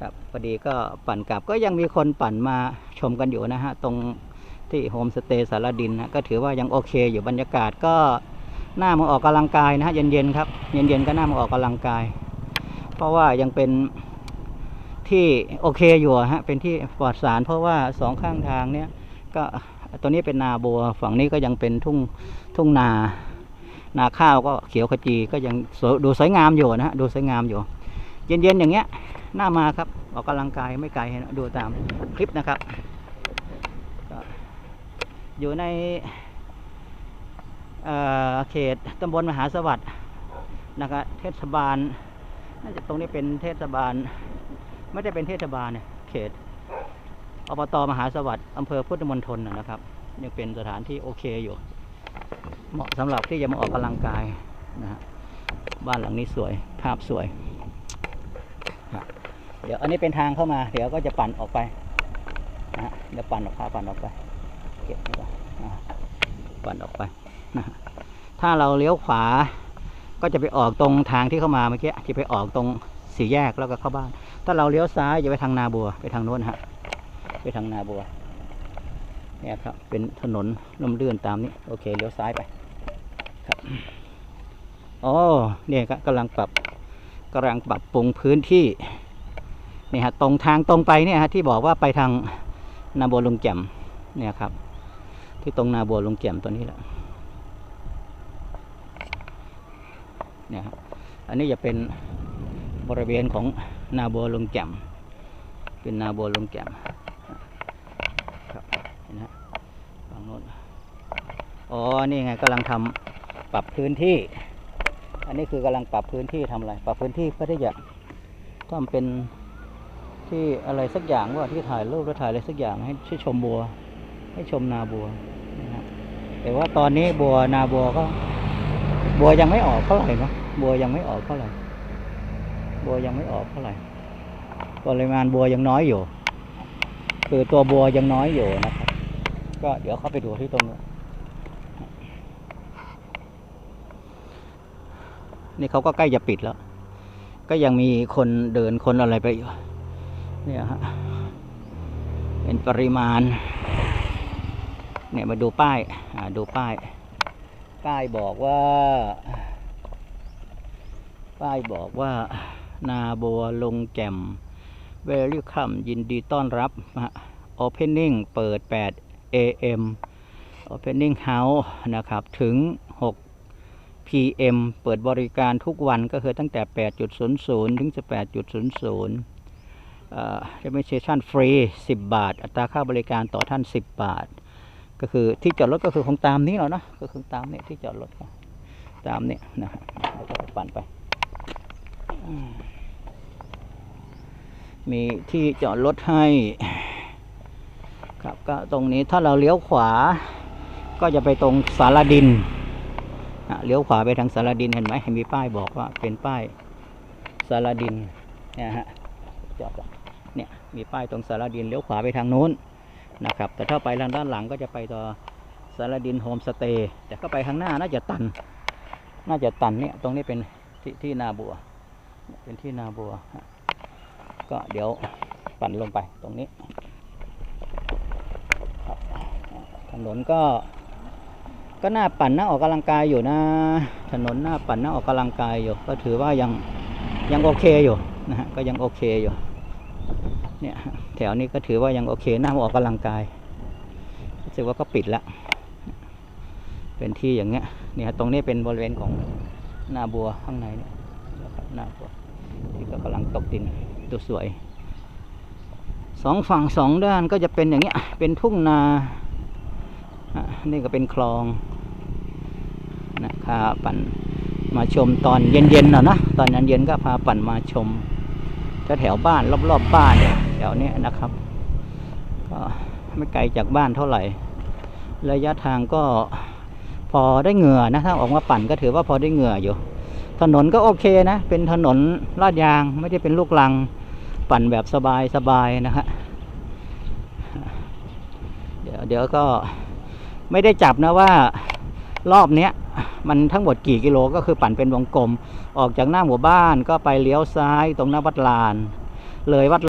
ครับพอดีก็ปั่นกลับก็ยังมีคนปั่นมาชมกันอยู่นะฮะ ตรงที่โฮมสเตย์สารดินนะก็ถือว่ายังโอเคอยู่บรรยากาศก็หน่ามาออกกำลังกายนะฮะเย็นๆครับเย็นๆก็หน่ามาออกกำลังกาย เพราะว่ายังเป็นที่โอเคอยู่ฮะเป็นที่ปลอดสาร เพราะว่าสองข้างทางเนี้ยก็ตัวนี้เป็นนาบัวฝั่งนี้ก็ยังเป็นทุ่งทุ่งนา นาข้าวก็เขียวขจีก็ยังดูสวยงามอยู่นะฮะดูสวยงามอยู่ เย็นๆอย่างเงี้ยหน่ามาครับ ออกกำลังกายไม่ไกลนะดูตามคลิปนะครับ อยู่ในเเขตตำบลมหาสวัสดิ์นะครับเทศบาลน่าจะตรงนี้เป็นเทศบาล ไม่ได้เป็นเทศบาลเนี่ยเขตอบตมหาสวัสดิ์อำเภอพุทธมณฑลนะนะครับ ยังเป็นสถานที่โอเคอยู่ เหมาะสำหรับที่จะมาออกกำลังกายนะฮะบ้านหลังนี้สวย ภาพสวย เดี๋ยวอันนี้เป็นทางเข้ามา เดี๋ยวก็จะปั่นออกไปนะฮะเดี๋ยวปั่นออกพาปั่นออกไป เก็บดีกว่านปั่นออกไปนะถ้าเราเลี้ยวขวา ก็จะไปออกตรงทางที่เข้ามาเมื่อกี้ที่ไปออกตรงสี่แยกแล้วก็เข้าบ้าน ถ้าเราเลี้ยวซ้ายจะไปทางนาบัวไปทางโน้นฮะ ไปทางนาบัวเนี่ยครับ เป็นถนนล่มเลื่อนตามนี้ โอเค เลี้ยวซ้ายไป ครับ อ๋อ เนี่ยกำลังปรับ กำลังปรับปรุงพื้นที่นี่ฮะตรงทางตรงไปเนี่ยฮะที่บอกว่าไปทางนาบัวลุงแจ่มเนี่ยครับ ที่ตรงนาบัวลุงแจ่มตัวนี้แหละเนี่ยครับอันนี้จะเป็นบริเวณของนาบัวลุงแจ่มเป็นนาบัวลุงแจ่มครับเห็นฮะฝั่งโน้นอ๋อนี่ไงกำลังทำปรับพื้นที่ อันนี้คือกำลังปรับพื้นที่ทำอะไร ปรับพื้นที่เพื่อที่จะทำเป็นที่อะไรสักอย่างว่าที่ถ่ายรูปหรือถ่ายอะไรสักอย่างให้ชมบัว ให้ชมนาบัวนะครับแต่ว่าตอนนี้บัวนาบัวก็ บัวยังไม่ออกเท่าไหร่เนาะบัวยังไม่ออกเท่าไหร่บัวยังไม่ออกเท่าไหร่ปริมาณบัวยังน้อยอยู่ คือตัวบัวยังน้อยอยู่นะครับ ก็เดี๋ยวเข้าไปดูที่ตรงนู้ นี่เขาก็ใกล้จะปิดแล้ว ก็ยังมีคนเดินคนอะไรไปอยู่เนี่ยฮะเป็นปริมาณ เนี่ยมาดูป้ายอ่าดูป้าย ป้ายบอกว่า ป้ายบอกว่า นาบัวลงแจ่มเวลิคัมยินดีต้อนรับโอเพนนิ่งเปิด 8 AM Opening House นะครับ ถึง PM เปิดบริการทุกวันก็คือตั้งแต่ 8.00 ถึง 18.00เอ่อ registration ฟรี10 บาท อัตราค่าบริการต่อท่าน 10 บาท ก็คือที่จอดรถก็คือคงตามนี้แหล้วนะก็คือตามนี้ที่จอดรถก็ตามนี้นะครับแล้วก็ปั่นไป มีที่จอดรถให้ ครับก็ตรงนี้ถ้าเราเลี้ยวขวาก็จะไปตรงสารดิน เลี้ยวขวาไปทางสารดินเห็นไหมมีป้ายบอกว่าเป็นป้ายสารดินนี่ยฮะจอดเนี่ยมีป้ายตรงสารดินเลี้ยวขวาไปทางนู้นนะครับ แต่ถ้าไปทางด้านหลังก็จะไปต่อสารดินโฮมสเตย์แต่ก็ไปข้างหน้าน่าจะตัน น่าจะตันเนี่ยตรงนี้เป็นที่ที่นาบัว เป็นที่นาบัว ก็เดี๋ยวปั่นลงไปตรงนี้ถนนก็ ก็หน่าปั่นหน่าออกกำลังกายอยู่นะ ถนนหน่าปั่นหน่าออกกำลังกายอยู่ ก็ถือว่ายังยังโอเคอยู่นะฮะก็ยังโอเคอยู่เนี่ยแถวนี้ก็ถือว่ายังโอเคหน่าออกกำลังกายรู้สึกว่าก็ปิดแล้วเป็นที่อย่างเงี้ยเนี่ยตรงนี้เป็นบริเวณของหน้าบัวข้างในเนี่ยนะครับนาบัวที่ก็กำลังตกดินดูสวยสองฝั่งสองด้านก็จะเป็นอย่างเงี้ยเป็นทุ่งนา นี่ก็เป็นคลองนะครับปั่นมาชมตอนเย็นๆหน่อยนะตอนนั้นเย็นก็พาปั่นมาชมแถวบ้านรอบๆบ้านเนี่ยแถวเนี้ยนะครับ ก็ไม่ไกลจากบ้านเท่าไหร่ ระยะทางก็พอได้เหงื่อนะถ้าออกมาปั่นก็ถือว่าพอได้เหงื่ออยู่ ถนนก็โอเคนะ เป็นถนนลาดยางไม่ได้เป็นลูกลังปั่นแบบสบายๆนะฮะเดี๋ยวเดี๋ยวก็ ไม่ได้จับนะว่ารอบเนี้ยมันทั้งหมดกี่กิโลก็คือปั่นเป็นวงกลม ออกจากหน้าหมู่บ้านก็ไปเลี้ยวซ้ายตรงหน้าวัดลาน เลยวัด